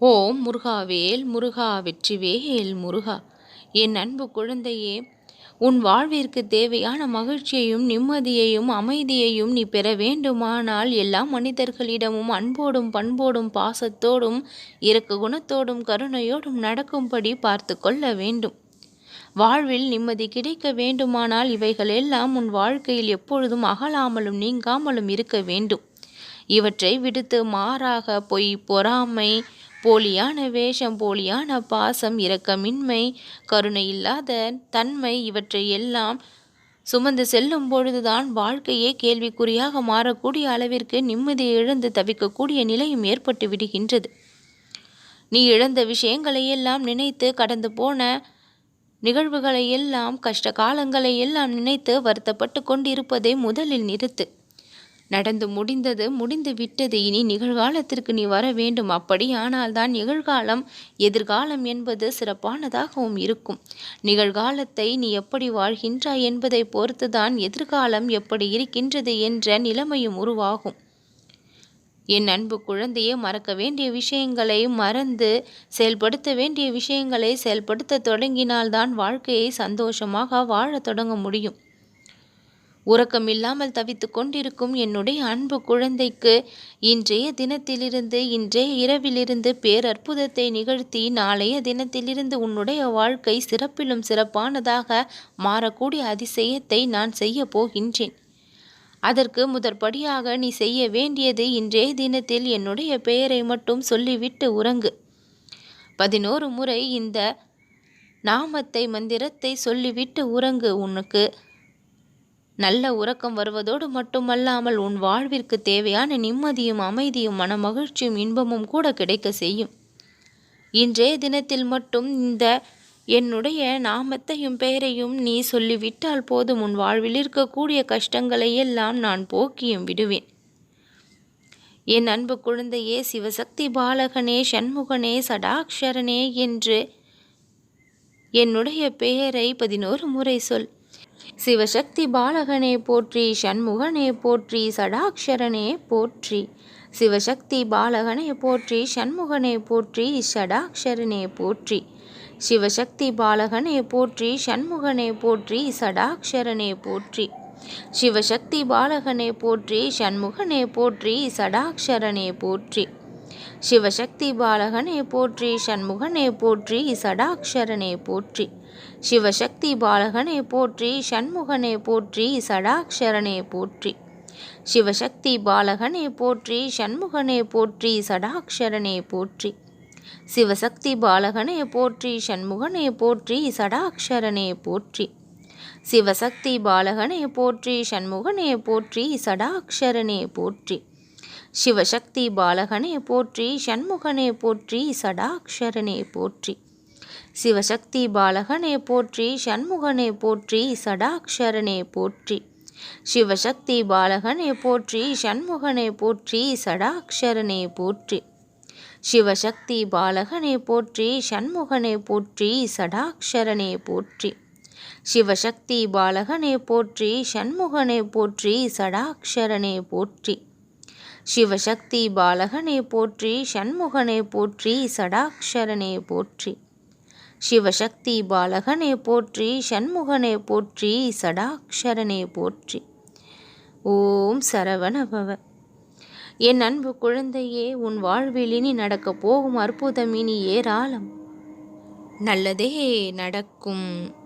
ஓம் முருகாவேல் முருகா வெற்றிவேல் முருகா. என் அன்பு குழந்தையே உன் வாழ்விற்கு தேவையான மகிழ்ச்சியையும் நிம்மதியையும் அமைதியையும் நீ பெற வேண்டுமானால் எல்லா மனிதர்களிடமும் அன்போடும் பண்போடும் பாசத்தோடும் இறக்க குணத்தோடும் கருணையோடும் நடக்கும்படி பார்த்து கொள்ள வேண்டும். வாழ்வில் நிம்மதி கிடைக்க வேண்டுமானால் இவைகள் எல்லாம் உன் வாழ்க்கையில் எப்பொழுதும் அகலாமலும் நீங்காமலும் இருக்க வேண்டும். இவற்றை விடுத்து மாறாக பொய் பொறாமை போலியான வேஷம் போலியான பாசம் இரக்கமின்மை கருணை இல்லாத தன்மை இவற்றை எல்லாம் சுமந்து செல்லும் பொழுதுதான் வாழ்க்கையே கேள்விக்குறியாக மாறக்கூடிய அளவிற்கு நிம்மதியை இழந்து தவிக்கக்கூடிய நிலையும் ஏற்பட்டு விடுகின்றது. நீ இழந்த விஷயங்களை எல்லாம் நினைத்து கடந்து போன நிகழ்வுகளை எல்லாம் கஷ்ட காலங்களை எல்லாம் நினைத்து வருத்தப்பட்டு கொண்டிருப்பதை முதலில் நிறுத்து. நடந்து முடிந்தது முடிந்து விட்டது. இனி நிகழ்காலத்திற்கு நீ வர வேண்டும். அப்படியானால் தான் நிகழ்காலம் எதிர்காலம் என்பது சிறப்பானதாகவும் இருக்கும். நிகழ்காலத்தை நீ எப்படி வாழ்கின்றாய் என்பதை பொறுத்துதான் எதிர்காலம் எப்படி இருக்கின்றது என்ற நிலைமையும் உருவாகும். என் அன்பு குழந்தையே மறக்க வேண்டிய விஷயங்களை மறந்து செயல்படுத்த வேண்டிய விஷயங்களை செயல்படுத்த தொடங்கினால்தான் வாழ்க்கையை சந்தோஷமாக வாழத் தொடங்க முடியும். உறக்கமில்லாமல் தவித்து கொண்டிருக்கும் என்னுடைய அன்பு குழந்தைக்கு இன்றைய தினத்திலிருந்து இன்றைய இரவிலிருந்து பேரற்புதத்தை நிகழ்த்தி நாளைய தினத்திலிருந்து உன்னுடைய வாழ்க்கை சிறப்பிலும் சிறப்பானதாக மாறக்கூடிய அதிசயத்தை நான் செய்ய போகின்றேன். அதற்கு முதற்படியாக நீ செய்ய வேண்டியது இன்றைய தினத்தில் என்னுடைய பெயரை மட்டும் சொல்லிவிட்டு உறங்கு. பதினோரு முறை இந்த நாமத்தை மந்திரத்தை சொல்லிவிட்டு உறங்கு. உனக்கு நல்ல உறக்கம் வருவதோடு மட்டுமல்லாமல் உன் வாழ்விற்கு தேவையான நிம்மதியும் அமைதியும் மனமகிழ்ச்சியும் இன்பமும் கூட கிடைக்க செய்யும். இன்றைய தினத்தில் மட்டும் இந்த என்னுடைய நாமத்தையும் பெயரையும் நீ சொல்லிவிட்டால் போதும். உன் வாழ்வில் இருக்கக்கூடிய கஷ்டங்களை எல்லாம் நான் போக்கியும் விடுவேன். என் அன்பு குழந்தையே சிவசக்தி பாலகனே சண்முகனே சடாக்ஷரனே என்று என்னுடைய பெயரை பதினோரு முறை சொல். சிவசக்தி பாலகனே போற்றி சண்முகனே போற்றி சடாக்ஷரனே போற்றி. சிவசக்தி பாலகனே போற்றி சண்முகனே போற்றி சடாக்ஷரனே போற்றி. சிவசக்தி பாலகனே போற்றி சண்முகனே போற்றி சடாக்ஷரனே போற்றி. சிவசக்தி பாலகனே போற்றி சண்முகனே போற்றி சடாக்ஷரனே போற்றி. சிவசக்தி பாலகனே போற்றி சண்முகனே போற்றி சடாக்ஷரனே போற்றி. சிவசக்தி பாலகனே போற்றி சண்முகனே போற்றி சடாக்ஷரனே போற்றி. சிவசக்தி பாலகனே போற்றி சண்முகனே போற்றி சடாக்ஷரனே போற்றி. சிவசக்தி பாலகனே போற்றி சண்முகனே போற்றி சடாக்ஷரனே போற்றி. சிவசக்தி பாலகனே போற்றி சண்முகனே போற்றி சடாக்ஷரனே போற்றி. சிவசக்தி பாலகனே போற்றி சண்முகனே போற்றி சடாக்ஷரனே போற்றி. சிவசக்தி பாலகனே போற்றி சண்முகனே போற்றி சடாக்ஷரனே போற்றி. சிவசக்தி பாலகனே போற்றி சண்முகனே போற்றி சடாக்ஷரனே போற்றி. சிவசக்தி பாலகனே போற்றி சண்முகனே போற்றி சடாக்ஷரனே போற்றி. சிவசக்தி பாலகனே போற்றி சண்முகனே போற்றி சடாக்ஷரனே போற்றி. சிவசக்தி பாலகனே போற்றி சண்முகனே போற்றி சடாக்ஷரனே போற்றி. சிவசக்தி பாலகனே போற்றி சண்முகனே போற்றி சடாக்ஷரனே போற்றி. ஓம் சரவணபவ. என் அன்பு குழந்தையே உன் வாழ்வில் இனி நடக்கப் போகும் அற்புதம் இனி ஏராளம் நல்லதே நடக்கும்.